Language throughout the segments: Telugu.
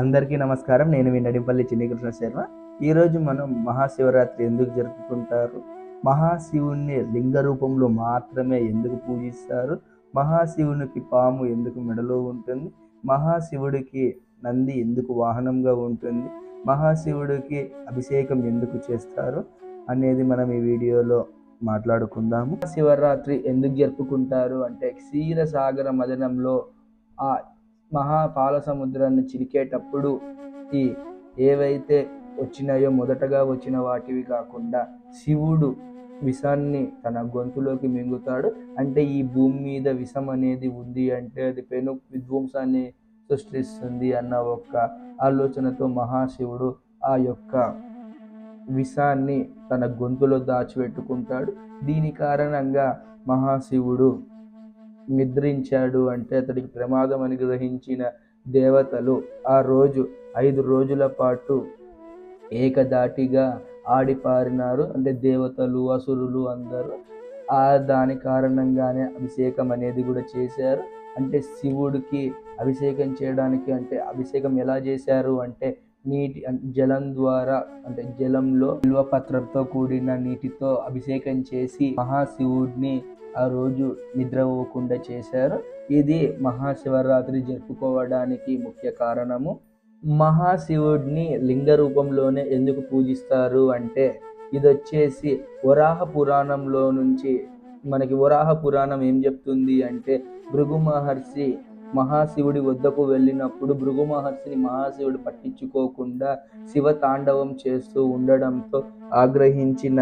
అందరికీ నమస్కారం. నేను మీ నడింపల్లి చిన్నికృష్ణ శర్మ ఈరోజు మనం మహాశివరాత్రి ఎందుకు జరుపుకుంటారు? మహాశివుణ్ణి లింగ రూపంలో మాత్రమే ఎందుకు పూజిస్తారు? మహాశివునికి పాము ఎందుకు మెడలో ఉంటుంది? మహాశివుడికి నంది ఎందుకు వాహనంగా ఉంటుంది? మహాశివుడికి అభిషేకం ఎందుకు చేస్తారు? అనేది మనం ఈ వీడియోలో మాట్లాడుకుందాము. శివరాత్రి ఎందుకు జరుపుకుంటారు అంటే క్షీరసాగర మదనంలో ఆ మహాపాల సముద్రాన్ని చిరికేటప్పుడు ఈ ఏవైతే వచ్చినాయో మొదటగా వచ్చిన వాటివి కాకుండా శివుడు విషాన్ని తన గొంతులోకి మింగుతాడు. అంటే ఈ భూమి మీద విషం అనేది ఉంది అంటే అది పెను విధ్వంసాన్ని సృష్టిస్తుంది అన్న ఒక్క ఆలోచనతో మహాశివుడు ఆ యొక్క విషాన్ని తన గొంతులో దాచిపెట్టుకుంటాడు. దీని కారణంగా మహాశివుడు నిద్రించాడు అంటే అతడికి ప్రమాదం అని గ్రహించిన దేవతలు ఆ రోజు ఐదు రోజుల పాటు ఏకదాటిగా ఆడిపారినారు. అంటే దేవతలు అసురులు అందరూ ఆ దాని కారణంగానే అభిషేకం అనేది కూడా చేశారు. అంటే శివుడికి అభిషేకం చేయడానికి అంటే అభిషేకం ఎలా చేశారు అంటే నీటి జలం ద్వారా అంటే జలంలో నిల్వ పత్రంతో కూడిన నీటితో అభిషేకం చేసి మహాశివుడిని ఆ రోజు నిద్రపోకుండా చేశారు. ఇది మహాశివరాత్రి జరుపుకోవడానికి ముఖ్య కారణము. మహాశివుడిని లింగ రూపంలోనే ఎందుకు పూజిస్తారు అంటే ఇది వచ్చేసి వరాహ పురాణంలో నుంచి మనకి వరాహ పురాణం ఏం చెప్తుంది అంటే భృగు మహర్షి మహాశివుడి వద్దకు వెళ్ళినప్పుడు భృగు మహర్షిని మహాశివుడు పట్టించుకోకుండా శివ తాండవం చేస్తూ ఉండడంతో ఆగ్రహించిన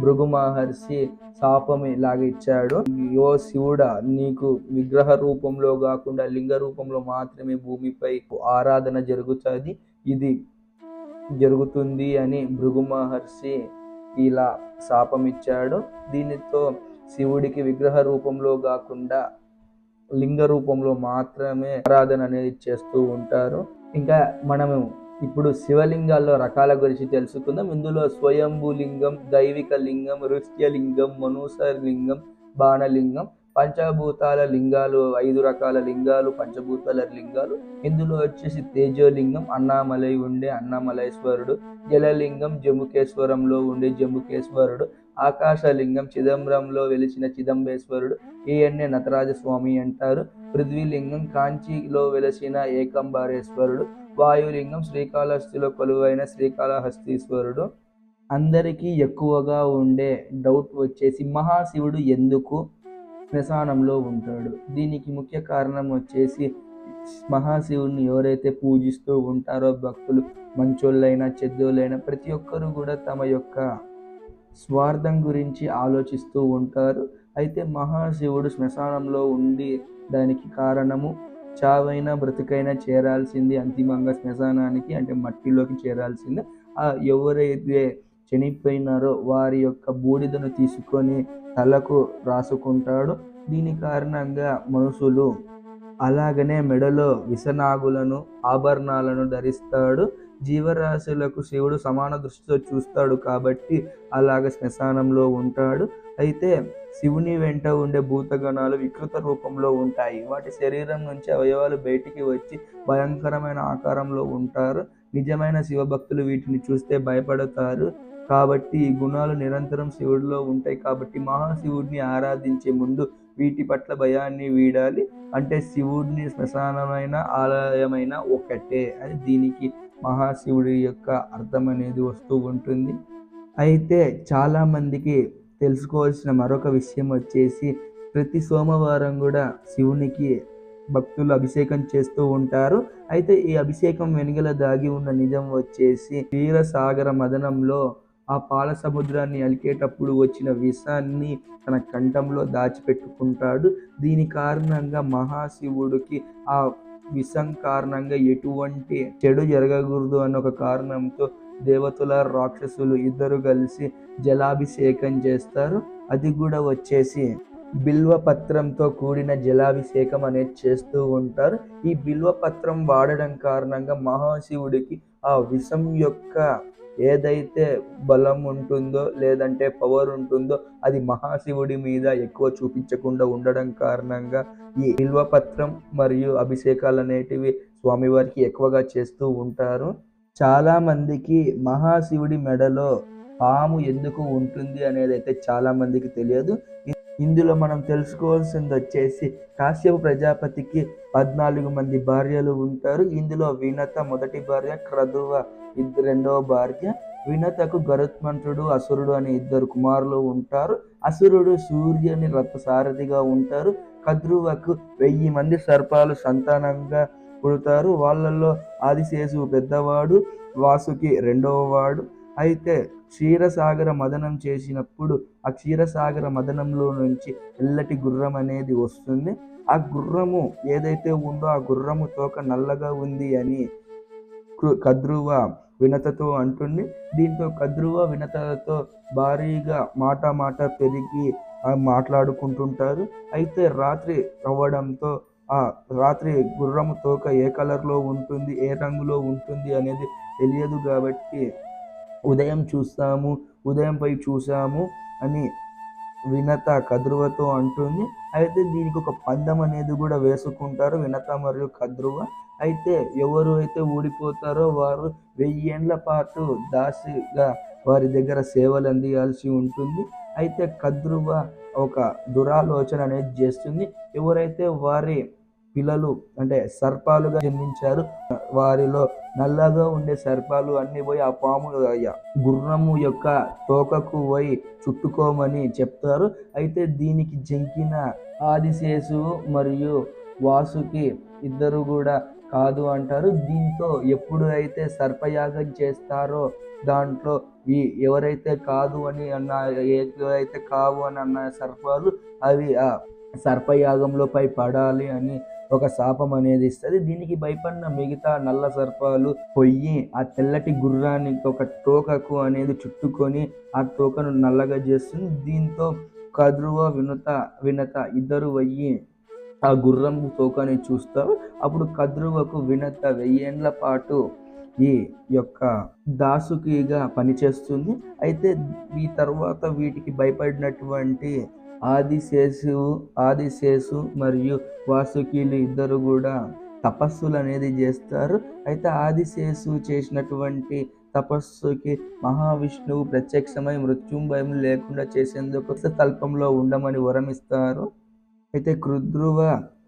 భృగు మహర్షి శాపం ఇలాగ ఇచ్చాడు. ఓ శివుడా నీకు విగ్రహ రూపంలో కాకుండా లింగ రూపంలో మాత్రమే భూమిపై ఆరాధన జరుగుతుంది. ఇది జరుగుతుంది అని భృగు మహర్షి ఇలా శాపం ఇచ్చాడు. దీనితో శివుడికి విగ్రహ రూపంలో కాకుండా లింగ రూపంలో మాత్రమే ఆరాధన అనేది చేస్తూ ఉంటారు. ఇంకా మనము ఇప్పుడు శివలింగాల్లో రకాల గురించి తెలుసుకుందాం. ఇందులో స్వయంభూలింగం దైవిక లింగం లింగం మనుస లింగం బాణలింగం పంచభూతాల లింగాలు ఐదు రకాల లింగాలు పంచభూతాల లింగాలు. ఇందులో వచ్చేసి తేజోలింగం అన్నామలై ఉండే అన్నామలేశ్వరుడు జలలింగం జమ్ముకేశ్వరంలో ఉండే జమ్ముకేశ్వరుడు ఆకాశలింగం చిదంబరంలో వెలిసిన చిదంబేశ్వరుడు ఈయన్నే నటరాజస్వామి అంటారు. పృథ్వీలింగం కాంచీలో వెలిసిన ఏకంబారేశ్వరుడు వాయులింగం శ్రీకాళహస్తిలో కొలువైన శ్రీకాళహస్తీశ్వరుడు. అందరికీ ఎక్కువగా ఉండే డౌట్ వచ్చేసి మహాశివుడు ఎందుకు శ్మశానంలో ఉంటాడు? దీనికి ముఖ్య కారణం వచ్చేసి మహాశివుడిని ఎవరైతే పూజిస్తూ ఉంటారో భక్తులు మంచోళ్ళైనా చెద్దోళ్ళైనా ప్రతి ఒక్కరూ కూడా తమ యొక్క స్వార్థం గురించి ఆలోచిస్తూ ఉంటారు. అయితే మహాశివుడు శ్మశానంలో ఉండి దానికి కారణము చావైనా బ్రతికైనా చేరాల్సింది అంతిమంగా శ్మశానానికి అంటే మట్టిలోకి చేరాల్సింది. ఆ ఎవరైతే చనిపోయినారో వారి యొక్క బూడిదను తీసుకొని తలకు రాసుకుంటాడు. దీని కారణంగా మనుషులు అలాగనే మెడలో విసనాగులను ఆభరణాలను ధరిస్తాడు. జీవరాశులకు శివుడు సమాన దృష్టితో చూస్తాడు కాబట్టి అలాగ శ్మశానంలో ఉంటాడు. అయితే శివుని వెంట ఉండే భూతగణాలు వికృత రూపంలో ఉంటాయి. వాటి శరీరం నుంచి అవయవాలు బయటికి వచ్చి భయంకరమైన ఆకారంలో ఉంటారు. నిజమైన శివభక్తులు వీటిని చూస్తే భయపడతారు. కాబట్టి ఈ గుణాలు నిరంతరం శివుడిలో ఉంటాయి. కాబట్టి మహాశివుడిని ఆరాధించే ముందు వీటి పట్ల భయాన్ని వీడాలి. అంటే శివుడిని శ్మశానమైన ఆలయమైన ఒకటే అని దీనికి మహాశివుడి యొక్క అర్థం అనేది వస్తూ ఉంటుంది. అయితే చాలామందికి తెలుసుకోవాల్సిన మరొక విషయం వచ్చేసి ప్రతి సోమవారం కూడా శివునికి భక్తులు అభిషేకం చేస్తూ ఉంటారు. అయితే ఈ అభిషేకం వెనుగల దాగి ఉన్న నిజం వచ్చేసి వీరసాగర మదనంలో ఆ పాల సముద్రాన్ని అలికేటప్పుడు వచ్చిన విషాన్ని తన కంఠంలో దాచిపెట్టుకుంటాడు. దీని కారణంగా మహాశివుడికి ఆ విషం కారణంగా ఎటువంటి చెడు జరగకూడదు అన్న ఒక కారణంతో దేవతల రాక్షసులు ఇద్దరు కలిసి జలాభిషేకం చేస్తారు. అది కూడా వచ్చేసి బిల్వపత్రంతో కూడిన జలాభిషేకం అనేది చేస్తూ ఉంటారు. ఈ బిల్వపత్రం వాడడం కారణంగా మహాశివుడికి ఆ విషం యొక్క ఏదైతే బలం ఉంటుందో లేదంటే పవర్ ఉంటుందో అది మహాశివుడి మీద ఎక్కువ చూపించకుండా ఉండడం కారణంగా ఈ నిల్వపత్రం మరియు అభిషేకాలు అనేటివి స్వామివారికి ఎక్కువగా చేస్తూ ఉంటారు. చాలా మందికి మహాశివుడి మెడలో పాము ఎందుకు ఉంటుంది అనేది అయితే చాలా మందికి తెలియదు. ఇందులో మనం తెలుసుకోవాల్సింది వచ్చేసి కాశ్యప ప్రజాపతికి పద్నాలుగు మంది భార్యలు ఉంటారు. ఇందులో వినత మొదటి భార్య క్రదువ ఇద్దరు రెండవ భార్య వినతకు గరుత్మంతుడు అసురుడు అనే ఇద్దరు కుమారులు ఉంటారు. అసురుడు సూర్యుని రథ సారథిగా ఉంటారు. కద్రువకు వెయ్యి మంది సర్పాలు సంతానంగా పుడతారు. వాళ్ళల్లో ఆదిశేషు పెద్దవాడు వాసుకి రెండవ వాడు. అయితే క్షీరసాగర మదనం చేసినప్పుడు ఆ క్షీరసాగర మదనంలో నుంచి తెల్లటి గుర్రం అనేది వస్తుంది. ఆ గుర్రము ఏదైతే ఉందో ఆ గుర్రము తోక నల్లగా ఉంది అని కద్రువ వినతతో అంటుంది. దీంతో కద్రువ వినతలతో భారీగా మాట మాట పెరిగి మాట్లాడుకుంటుంటారు. అయితే రాత్రి అవ్వడంతో ఆ రాత్రి గుర్రము తోక ఏ కలర్లో ఉంటుంది ఏ రంగులో ఉంటుంది అనేది తెలియదు కాబట్టి ఉదయం చూస్తాము ఉదయం పై చూసాము అని వినత కద్రువతో అంటుంది. అయితే దీనికి ఒక పందెం అనేది కూడా వేసుకుంటారు వినత మరియు కద్రువ. అయితే ఎవరు అయితే ఊడిపోతారో వారు వెయ్యేండ్ల పాటు దాసిగా వారి దగ్గర సేవలు అందియాల్సి ఉంటుంది. అయితే కద్రువ ఒక దురాలోచన అనేది చేస్తుంది. ఎవరైతే వారి పిల్లలు అంటే సర్పాలుగా జన్మించారు వారిలో నల్లగా ఉండే సర్పాలు అన్ని పోయి ఆ పాము గుర్రము యొక్క తోకకు పోయి చుట్టుకోమని చెప్తారు. అయితే దీనికి జంకిన ఆదిశేషు మరియు వాసుకి ఇద్దరు కూడా కాదు అంటారు. దీంతో ఎప్పుడు అయితే సర్పయాగం చేస్తారో దాంట్లో ఈ ఎవరైతే కాదు అని అన్న ఎవరైతే కావు అని అన్న సర్పాలు అవి ఆ సర్పయాగంలోపై పడాలి అని ఒక శాపం అనేది ఇస్తుంది. దీనికి భయపడిన మిగతా నల్ల సర్పాలు పొయ్యి ఆ తెల్లటి గుర్రానికి ఒక తోకకు అనేది చుట్టుకొని ఆ తోకను నల్లగా చేస్తుంది. దీంతో కద్రువ వినత వినత ఇద్దరు వయ్యి ఆ గుర్రం తోకని చూస్తారు. అప్పుడు కద్రువకు వినత వెయ్యేండ్ల పాటు ఈ యొక్క దాసుకిగా పనిచేస్తుంది. అయితే ఈ తర్వాత వీటికి భయపడినటువంటి ఆదిశేషు ఆదిశేషు మరియు వాసుకీలు ఇద్దరు కూడా తపస్సులు అనేది చేస్తారు. అయితే ఆదిశేషు చేసినటువంటి తపస్సుకి మహావిష్ణువు ప్రత్యక్షమై మృత్యుంభయం లేకుండా చేసేందుకు తల్పంలో ఉండమని వరమిస్తారు. అయితే కృద్రువ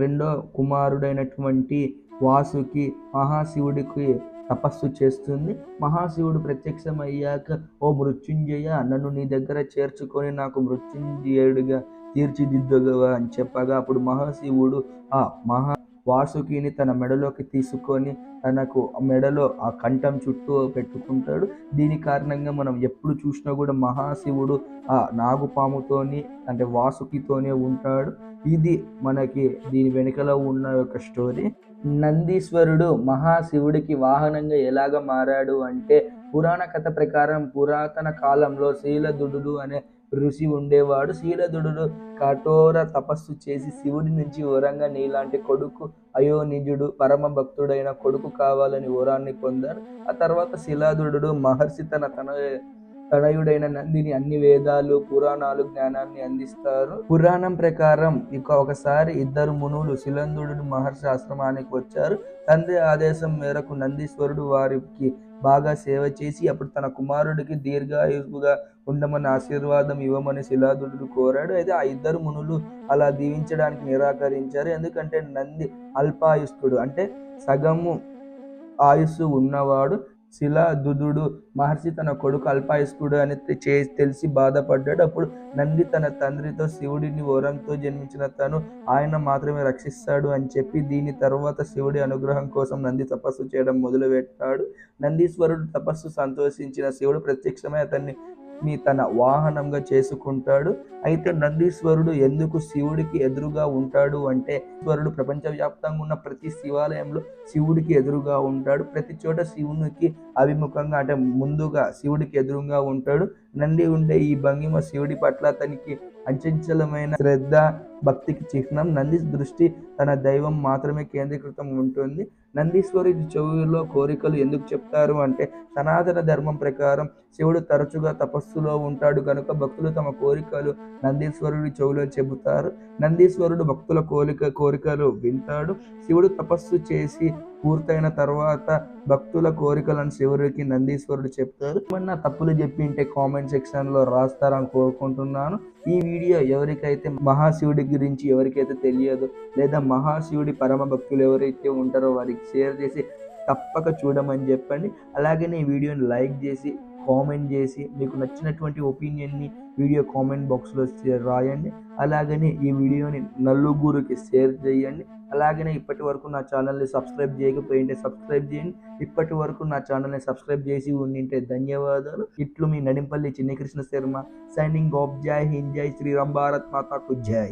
రెండో కుమారుడైనటువంటి వాసుకి మహాశివుడికి తపస్సు చేస్తుంది. మహాశివుడు ప్రత్యక్షమయ్యాక ఓ మృత్యుంజయ నన్ను నీ దగ్గర చేర్చుకొని నాకు మృత్యుంజయుడిగా తీర్చిదిద్దుగవా అని చెప్పగా అప్పుడు మహాశివుడు ఆ మహా వాసుకిని తన మెడలోకి తీసుకొని తనకు మెడలో ఆ కంఠం చుట్టూ పెట్టుకుంటాడు. దీని కారణంగా మనం ఎప్పుడు చూసినా కూడా మహాశివుడు ఆ నాగుపాముతోని అంటే వాసుకితోనే ఉంటాడు. ఇది మనకి దీని వెనుకలో ఉన్న ఒక స్టోరీ. నందీశ్వరుడు మహాశివుడికి వాహనంగా ఎలాగ మారాడు అంటే పురాణ కథ ప్రకారం పురాతన కాలంలో శీలదుడు అనే ఋషి ఉండేవాడు. శీలదుడు కఠోర తపస్సు చేసి శివుడి నుంచి వరంగా నీలాంటి కొడుకు అయోనిజుడు పరమ భక్తుడైన కొడుకు కావాలని వరాన్ని పొందారు. ఆ తర్వాత శిలాదుడు మహర్షి తన తన తనయుడైన నందిని అన్ని వేదాలు పురాణాలు జ్ఞానాన్ని అందిస్తారు. పురాణం ప్రకారం ఇక ఒకసారి ఇద్దరు మునులు శిలంధుడు మహర్షి ఆశ్రమానికి వచ్చారు. తండ్రి ఆదేశం మేరకు నందీశ్వరుడు వారికి బాగా సేవ చేసి అప్పుడు తన కుమారుడికి దీర్ఘాయువుగా ఉండమని ఆశీర్వాదం ఇవ్వమని శిలాదుడు కోరాడు. అయితే ఆ ఇద్దరు మునులు అలా దీవించడానికి నిరాకరించారు. ఎందుకంటే నంది అల్పాయుష్కుడు అంటే సగము ఆయుస్సు ఉన్నవాడు. శిలాదుడు మహర్షి తన కొడుకు అల్పాయస్కుడు అని చేసి తెలిసి బాధపడ్డాడు. అప్పుడు నంది తన తండ్రితో శివుడిని వరంతో జన్మించిన తను ఆయన మాత్రమే రక్షిస్తాడు అని చెప్పి దీని తర్వాత శివుడి అనుగ్రహం కోసం నంది తపస్సు చేయడం మొదలుపెట్టాడు. నందీశ్వరుడు తపస్సు సంతోషించిన శివుడు ప్రత్యక్షమై అతన్ని ని తన వాహనంగా చేసుకుంటాడు. అయితే నందీశ్వరుడు ఎందుకు శివుడికి ఎదురుగా ఉంటాడు అంటే ఈశ్వరుడు ప్రపంచవ్యాప్తంగా ఉన్న ప్రతి శివాలయంలో శివుడికి ఎదురుగా ఉంటాడు. ప్రతి చోట శివునికి అభిముఖంగా అంటే ముందుగా శివుడికి ఎదురుగా ఉంటాడు. నంది ఉండే ఈ భంగిమ శివుడి పట్ల అతనికి అచంచలమైన శ్రద్ధ భక్తికి చిహ్నం. నంది దృష్టి తన దైవం మాత్రమే కేంద్రీకృతం ఉంటుంది. నందీశ్వరుడి చెవులో కోరికలు ఎందుకు చెప్తారు అంటే సనాతన ధర్మం ప్రకారం శివుడు తరచుగా తపస్సులో ఉంటాడు కనుక భక్తులు తమ కోరికలు నందీశ్వరుడి చెవులో చెబుతారు. నందీశ్వరుడు భక్తుల కోరిక కోరికలు వింటాడు. శివుడు తపస్సు చేసి పూర్తయిన తర్వాత భక్తుల కోరికలను శివుడికి నందీశ్వరుడు చెప్తారు. ఏమన్నా తప్పులు చెప్పింటే కామెంట్ సెక్షన్లో రాస్తారని కోరుకుంటున్నాను. ఈ వీడియో ఎవరికైతే మహాశివుడి గురించి ఎవరికైతే తెలియదు లేదా మహాశివుడి పరమ భక్తులు ఎవరైతే ఉంటారో వారికి షేర్ చేసి తప్పక చూడమని చెప్పండి. అలాగే ఈ వీడియోని లైక్ చేసి కామెంట్ చేసి మీకు నచ్చినటువంటి ఒపీనియన్ని వీడియో కామెంట్ బాక్స్లో రాయండి. అలాగనే ఈ వీడియోని నలుగురికి షేర్ చేయండి. అలాగనే ఇప్పటి వరకు నా ఛానల్ని సబ్స్క్రైబ్ చేయకపోయింటే సబ్స్క్రైబ్ చేయండి. ఇప్పటి వరకు నా ఛానల్ని సబ్స్క్రైబ్ చేసి ఉండింటే ధన్యవాదాలు. ఇట్లు మీ నడింపల్లి చిన్నకృష్ణ శర్మ సైనింగ్ ఆఫ్ జై హింద్ జై శ్రీరామ్. భారత్ మాతాకు జై.